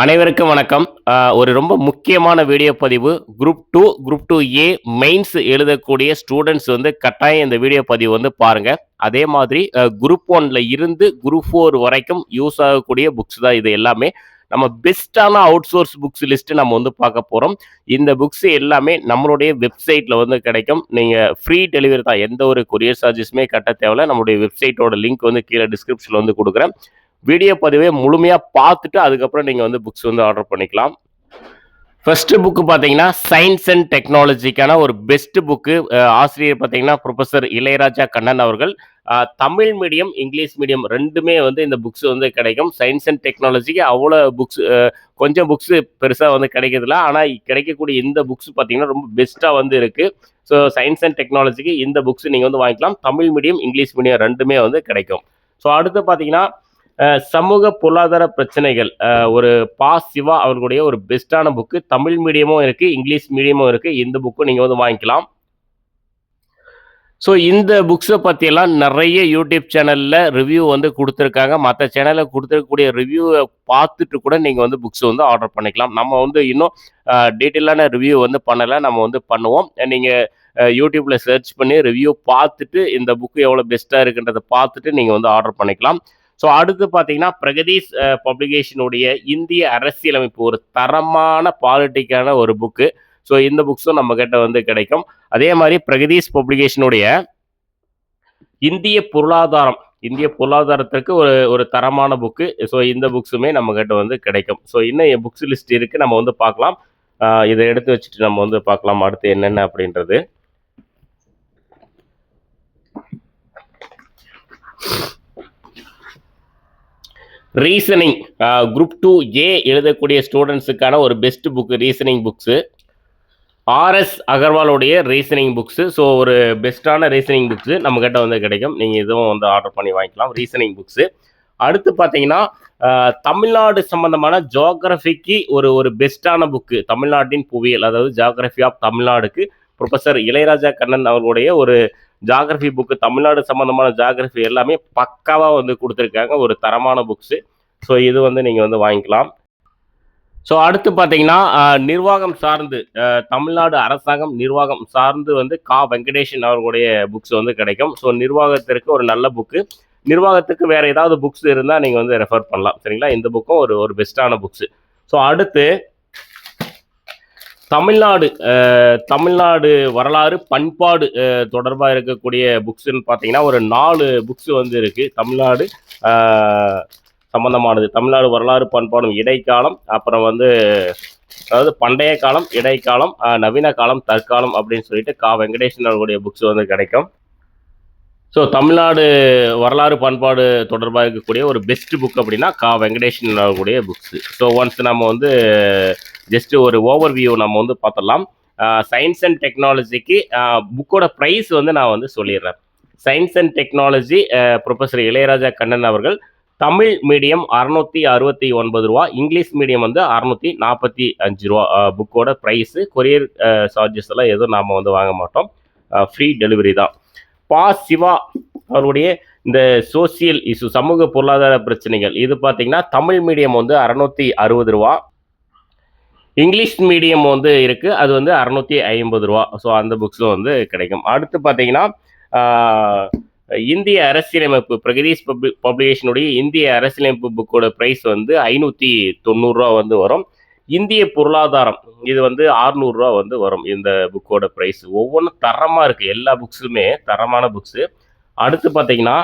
அனைவருக்கும் வணக்கம். ஒரு ரொம்ப முக்கியமான வீடியோ பதிவு. Group two group two A mains எழுதக்கூடிய ஸ்டூடெண்ட்ஸ் வந்து கட்டாயம் இந்த வீடியோ பதிவு வந்து பாருங்க. அதே மாதிரி குரூப் ஒன்ல இருந்து குரூப் ஃபோர் வரைக்கும் யூஸ் ஆகக்கூடிய புக்ஸ் தான் இது எல்லாமே. நம்ம பெஸ்ட்டான அவுட் சோர்ஸ் புக்ஸ் லிஸ்ட் நம்ம வந்து பார்க்க போறோம். இந்த புக்ஸ் எல்லாமே நம்மளுடைய வெப்சைட்ல வந்து கிடைக்கும். நீங்க ஃப்ரீ டெலிவரி தான் எந்த ஒரு கொரியர் சார்ஜஸுமே கட்ட தேவையில்ல. நம்மளுடைய வெப்சைட்டோட லிங்க் வந்து கீழே டிஸ்கிரிப்ஷன்ல வந்து கொடுக்குறேன். வீடியோ பதிவை முழுமையாக பார்த்துட்டு அதுக்கப்புறம் நீங்கள் வந்து புக்ஸ் வந்து ஆர்டர் பண்ணிக்கலாம். ஃபர்ஸ்ட் புக்கு பார்த்தீங்கன்னா சயின்ஸ் அண்ட் டெக்னாலஜிக்கான ஒரு பெஸ்ட் புக்கு ஆசிரியர் பார்த்தீங்கன்னா ப்ரொஃபசர் இளையராஜா கண்ணன் அவர்கள். தமிழ் மீடியம் இங்கிலீஷ் மீடியம் ரெண்டுமே வந்து இந்த புக்ஸ் வந்து கிடைக்கும். சயின்ஸ் அண்ட் டெக்னாலஜிக்கு அவ்வளோ புக்ஸ் கொஞ்சம் புக்ஸ் பெருசாக வந்து கிடைக்கிறதில்ல. ஆனால் கிடைக்கக்கூடிய இந்த புக்ஸ் பார்த்தீங்கன்னா ரொம்ப பெஸ்ட்டாக வந்து இருக்குது ஸோ சயின்ஸ் அண்ட் டெக்னாலஜிக்கு இந்த புக்ஸ் நீங்கள் வந்து வாங்கிக்கலாம். தமிழ் மீடியம் இங்கிலீஷ் மீடியம் ரெண்டுமே வந்து கிடைக்கும். ஸோ அடுத்து பார்த்தீங்கன்னா சமூக பொருளாதார பிரச்சனைகள். ஒரு பா சிவா அவர்களுடைய ஒரு பெஸ்டான புக்கு. தமிழ் மீடியமும் இருக்குது இங்கிலீஷ் மீடியமும் இருக்குது இந்த புக்கும் நீங்கள் வந்து வாங்கிக்கலாம். ஸோ இந்த புக்ஸை பற்றியெல்லாம் நிறைய யூடியூப் சேனலில் ரிவ்யூ வந்து கொடுத்துருக்காங்க. மற்ற சேனலில் கொடுத்துருக்கக்கூடிய ரிவ்யூவை பார்த்துட்டு கூட நீங்கள் வந்து புக்ஸ் வந்து ஆர்டர் பண்ணிக்கலாம். நம்ம வந்து இன்னும் டீட்டெயிலான ரிவ்யூ வந்து பண்ணலை. நம்ம வந்து பண்ணுவோம். நீங்கள் யூடியூப்பில் சர்ச் பண்ணி ரிவ்யூ பார்த்துட்டு இந்த புக்கு எவ்வளோ பெஸ்ட்டாக இருக்குன்றதை பார்த்துட்டு நீங்கள் வந்து ஆர்டர் பண்ணிக்கலாம். ஸோ அடுத்து பார்த்தீங்கன்னா பிரகதீஷ் பப்ளிகேஷனுடைய இந்திய அரசியலமைப்பு ஒரு தரமான பாலிட்டிக்கான ஒரு புக்கு ஸோ இந்த புக்ஸும் நம்ம கிட்ட வந்து கிடைக்கும். அதே மாதிரி பிரகதீஷ் பப்ளிகேஷனுடைய இந்திய பொருளாதாரம் இந்திய பொருளாதாரத்திற்கு ஒரு ஒரு தரமான புக்கு ஸோ இந்த புக்ஸுமே நம்ம கிட்ட வந்து கிடைக்கும். ஸோ இன்னும் புக்ஸ் லிஸ்ட் இருக்கு. நம்ம வந்து பார்க்கலாம். இதை எடுத்து வச்சுட்டு நம்ம வந்து பார்க்கலாம். அடுத்து என்னென்ன அப்படின்றது. ரீசனிங் குரூப் டூ ஏ எழுதக்கூடிய ஸ்டூடெண்ட்ஸுக்கான ஒரு best book reasoning books R S அகர்வாலுடைய reasoning books so ஒரு பெஸ்ட்டான ரீசனிங் புக்ஸு நம்மக்கிட்ட வந்து கிடைக்கும். நீங்கள் இதுவும் வந்து ஆர்டர் பண்ணி வாங்கிக்கலாம். ரீசனிங் புக்ஸு அடுத்து பார்த்தீங்கன்னா தமிழ்நாடு சம்பந்தமான ஜோக்ரஃபிக்கு ஒரு ஒரு பெஸ்ட்டான புக்கு தமிழ்நாட்டின் புவியியல் அதாவது ஜோக்ரஃபி ஆஃப் தமிழ்நாடுக்கு ப்ரொஃபசர் இளையராஜா கண்ணன் அவர்களுடைய ஒரு ஜாகிரபி புக்கு தமிழ்நாடு சம்மந்தமான ஜாகிரபி எல்லாமே பக்காவாக வந்து கொடுத்துருக்காங்க. ஒரு தரமான புக்ஸு ஸோ இது வந்து நீங்கள் வந்து வாங்கிக்கலாம். ஸோ அடுத்து பார்த்தீங்கன்னா நிர்வாகம் சார்ந்து தமிழ்நாடு அரசாங்கம் நிர்வாகம் சார்ந்து வந்து கா. வெங்கடேஷன் அவர்களுடைய புக்ஸ் வந்து கிடைக்கும். ஸோ நிர்வாகத்திற்கு ஒரு நல்ல புக்கு நிர்வாகத்துக்கு வேற ஏதாவது புக்ஸ் இருந்தால் நீங்கள் வந்து ரெஃபர் பண்ணலாம். சரிங்களா? இந்த புக்கும் ஒரு ஒரு பெஸ்ட்டான புக்ஸு ஸோ அடுத்து தமிழ்நாடு தமிழ்நாடு வரலாறு பண்பாடு தொடர்பாக இருக்கக்கூடிய புக்ஸ்ன்னு பார்த்தீங்கன்னா ஒரு நாலு புக்ஸ் வந்து இருக்கு. தமிழ்நாடு சம்மந்தமானது சம்பந்தமானது. தமிழ்நாடு வரலாறு பண்பாடும் இடைக்காலம் அப்புறம் வந்து அதாவது பண்டைய காலம் இடைக்காலம் நவீன காலம் தற்காலம் அப்படின்னு சொல்லிட்டு கா வெங்கடேசன் அவர்களுடைய புக்ஸ் வந்து கிடைக்கும். ஸோ தமிழ்நாடு வரலாறு பண்பாடு தொடர்பாக இருக்கக்கூடிய ஒரு பெஸ்ட் புக் அப்படின்னா கா வெங்கடேசன் அவர்களுடைய புக்ஸ் ஸோ ஒன்ஸ் நம்ம வந்து ஜஸ்ட் ஒரு ஓவர் வியூ நம்ம வந்து பார்த்துடலாம் சயின்ஸ் அண்ட் டெக்னாலஜிக்கு புக்கோட ப்ரைஸ் வந்து நான் வந்து சொல்லிடுறேன். Science and technology professor Ilaiyaraja Kannan அவர்கள் தமிழ் மீடியம் அறநூற்றி அறுபத்தி ஒன்பது ரூபா இங்கிலீஷ் மீடியம் வந்து அறநூற்றி நாற்பத்தி அஞ்சு ரூபா புக்கோட ப்ரைஸு கொரியர் சார்ஜஸ் எல்லாம் எதுவும் நாம் வந்து வாங்க மாட்டோம். ஃப்ரீ டெலிவரி தான். பா சிவா அவருடைய இந்த சோசியல் இஷ்யூ சமூக பொருளாதார பிரச்சனைகள் இது பார்த்தீங்கன்னா தமிழ் மீடியம் வந்து அறுநூத்தி அறுபது ரூபா இங்கிலீஷ் மீடியம் வந்து இருக்கு. அது வந்து அறுநூத்தி ஐம்பது ரூபா. ஸோ அந்த புக்ஸும் வந்து கிடைக்கும். அடுத்து பார்த்தீங்கன்னா இந்திய அரசியலமைப்பு பிரகதீஷ் பப்ளி பப்ளிகேஷனுடைய இந்திய அரசியலமைப்பு புக்கோட ப்ரைஸ் வந்து ஐநூற்றி தொண்ணூறுரூவா வந்து வரும். இந்திய பொருளாதாரம் இது வந்து 600 வந்து வரும் இந்த புக்கோட ப்ரைஸ் ஒவ்வொன்றும் தரமாக இருக்குது எல்லா புக்ஸுமே தரமான புக்ஸு அடுத்து பார்த்தீங்கன்னா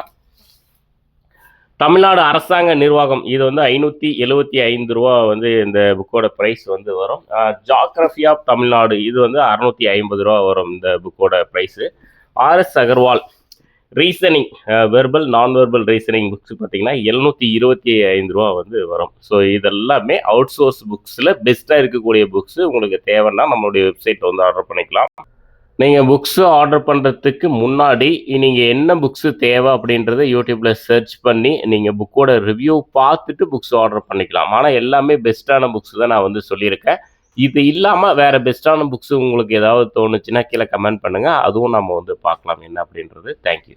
தமிழ்நாடு அரசாங்க நிர்வாகம் இது வந்து ஐநூற்றி எழுபத்தி ஐந்து ரூபா வந்து இந்த புக்கோட ப்ரைஸ் வந்து வரும். ஜாகிரபி ஆஃப் தமிழ்நாடு இது வந்து அறுநூத்தி ஐம்பது ரூபா வரும் இந்த புக்கோட price R S Agarwal reasoning verbal non verbal reasoning books பார்த்தீங்கன்னா எழுநூற்றி இருபத்தி ஐந்து ரூபா வந்து வரும். ஸோ இதெல்லாமே அவுட் சோர்ஸ் புக்ஸில் பெஸ்ட்டாக இருக்கக்கூடிய புக்ஸ் உங்களுக்கு தேவைன்னா நம்மளுடைய வெப்சைட் வந்து ஆர்டர் பண்ணிக்கலாம். நீங்கள் புக்ஸு ஆர்டர் பண்ணுறதுக்கு முன்னாடி நீங்கள் என்ன புக்ஸு தேவை அப்படின்றத யூடியூப்பில் சர்ச் பண்ணி நீங்கள் புக்கோட ரிவ்யூ பார்த்துட்டு புக்ஸ் ஆர்டர் பண்ணிக்கலாம். ஆனால் எல்லாமே பெஸ்ட்டான புக்ஸ் தான் நான் வந்து சொல்லியிருக்கேன். இது இல்லாமல் வேறு பெஸ்ட்டான புக்ஸு உங்களுக்கு ஏதாவது தோணுச்சுன்னா கீழே கமெண்ட் பண்ணுங்கள் அதுவும் நம்ம வந்து பார்க்கலாம் என்ன அப்படின்றது. தேங்க்யூ